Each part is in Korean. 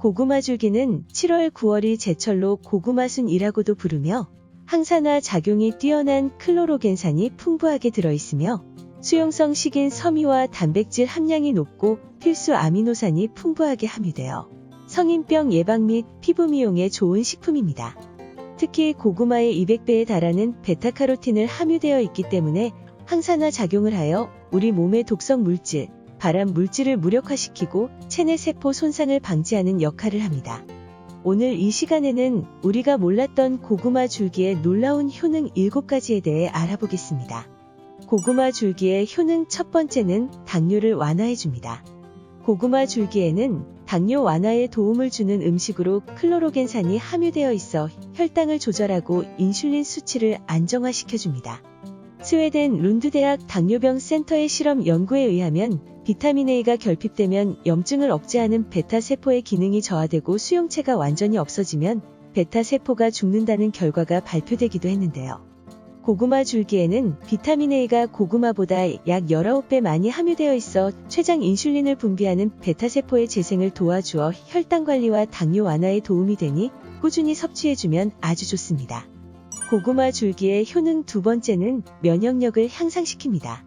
고구마 줄기는 7월 9월이 제철로 고구마순이라고도 부르며 항산화 작용이 뛰어난 클로로겐산이 풍부하게 들어있으며 수용성 식인 섬유와 단백질 함량이 높고 필수 아미노산이 풍부하게 함유되어 성인병 예방 및 피부 미용에 좋은 식품입니다. 특히 고구마의 200배에 달하는 베타카로틴을 함유되어 있기 때문에 항산화 작용을 하여 우리 몸의 독성 물질, 발암 물질을 무력화시키고 체내 세포 손상을 방지하는 역할을 합니다. 오늘 이 시간에는 우리가 몰랐던 고구마 줄기의 놀라운 효능 7가지에 대해 알아보겠습니다. 고구마 줄기의 효능 첫 번째는 당뇨를 완화해줍니다. 고구마 줄기에는 당뇨 완화에 도움을 주는 음식으로 클로로겐산이 함유되어 있어 혈당을 조절하고 인슐린 수치를 안정화시켜줍니다. 스웨덴 룬드 대학 당뇨병 센터의 실험 연구에 의하면 비타민 A가 결핍되면 염증을 억제하는 베타 세포의 기능이 저하되고 수용체가 완전히 없어지면 베타 세포가 죽는다는 결과가 발표되기도 했는데요. 고구마 줄기에는 비타민 A가 고구마보다 약 19배 많이 함유되어 있어 췌장 인슐린을 분비하는 베타 세포의 재생을 도와주어 혈당 관리와 당뇨 완화에 도움이 되니 꾸준히 섭취해주면 아주 좋습니다. 고구마 줄기의 효능 두 번째는 면역력을 향상시킵니다.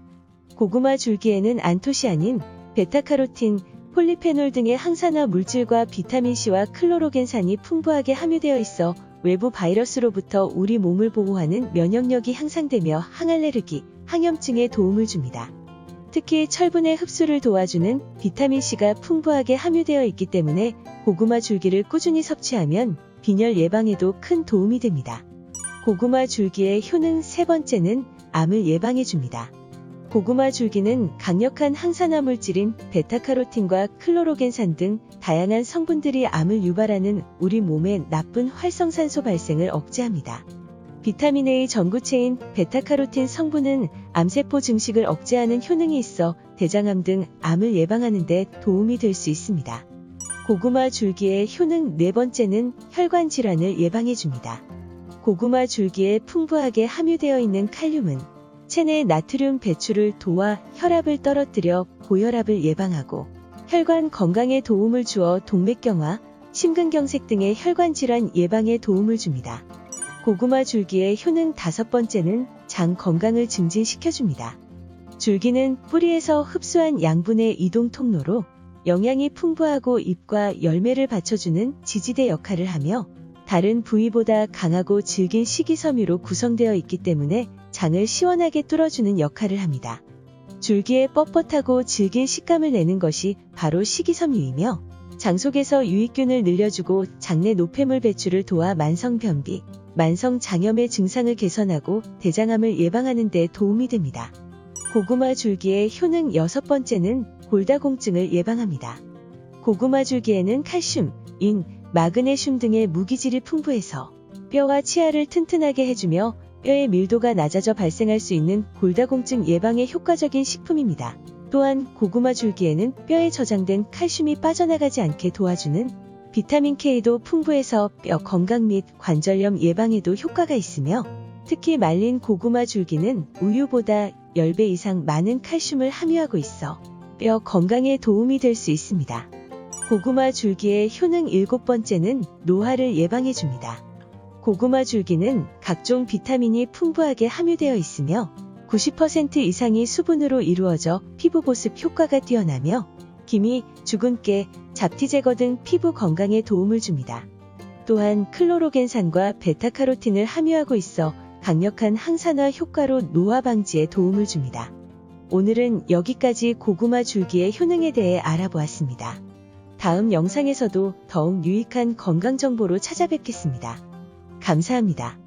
고구마 줄기에는 안토시아닌, 베타카로틴, 폴리페놀 등의 항산화 물질과 비타민C와 클로로겐산이 풍부하게 함유되어 있어 외부 바이러스로부터 우리 몸을 보호하는 면역력이 향상되며 항알레르기, 항염증에 도움을 줍니다. 특히 철분의 흡수를 도와주는 비타민C가 풍부하게 함유되어 있기 때문에 고구마 줄기를 꾸준히 섭취하면 빈혈 예방에도 큰 도움이 됩니다. 고구마 줄기의 효능 세 번째는 암을 예방해 줍니다. 고구마 줄기는 강력한 항산화 물질인 베타카로틴과 클로로겐산 등 다양한 성분들이 암을 유발하는 우리 몸의 나쁜 활성산소 발생을 억제합니다. 비타민 A 전구체인 베타카로틴 성분은 암세포 증식을 억제하는 효능이 있어 대장암 등 암을 예방하는 데 도움이 될 수 있습니다. 고구마 줄기의 효능 네 번째는 혈관 질환을 예방해 줍니다. 고구마 줄기에 풍부하게 함유되어 있는 칼륨은 체내 나트륨 배출을 도와 혈압을 떨어뜨려 고혈압을 예방하고 혈관 건강에 도움을 주어 동맥경화, 심근경색 등의 혈관 질환 예방에 도움을 줍니다. 고구마 줄기의 효능 다섯 번째는 장 건강을 증진시켜줍니다. 줄기는 뿌리에서 흡수한 양분의 이동 통로로 영양이 풍부하고 잎과 열매를 받쳐주는 지지대 역할을 하며 다른 부위보다 강하고 질긴 식이섬유로 구성되어 있기 때문에 장을 시원하게 뚫어주는 역할을 합니다. 줄기에 뻣뻣하고 질긴 식감을 내는 것이 바로 식이섬유이며 장 속에서 유익균을 늘려주고 장내 노폐물 배출을 도와 만성변비, 만성장염의 증상을 개선하고 대장암을 예방하는 데 도움이 됩니다. 고구마 줄기의 효능 여섯 번째는 골다공증을 예방합니다. 고구마 줄기에는 칼슘, 인, 마그네슘 등의 무기질이 풍부해서 뼈와 치아를 튼튼하게 해주며 뼈의 밀도가 낮아져 발생할 수 있는 골다공증 예방에 효과적인 식품입니다. 또한 고구마 줄기에는 뼈에 저장된 칼슘이 빠져나가지 않게 도와주는 비타민 K도 풍부해서 뼈 건강 및 관절염 예방에도 효과가 있으며 특히 말린 고구마 줄기는 우유보다 10배 이상 많은 칼슘을 함유하고 있어 뼈 건강에 도움이 될 수 있습니다. 고구마 줄기의 효능 일곱 번째는 노화를 예방해 줍니다. 고구마 줄기는 각종 비타민이 풍부하게 함유되어 있으며 90% 이상이 수분으로 이루어져 피부 보습 효과가 뛰어나며 기미, 주근깨, 잡티 제거 등 피부 건강에 도움을 줍니다. 또한 클로로겐산과 베타카로틴을 함유하고 있어 강력한 항산화 효과로 노화 방지에 도움을 줍니다. 오늘은 여기까지 고구마 줄기의 효능에 대해 알아보았습니다. 다음 영상에서도 더욱 유익한 건강 정보로 찾아뵙겠습니다. 감사합니다.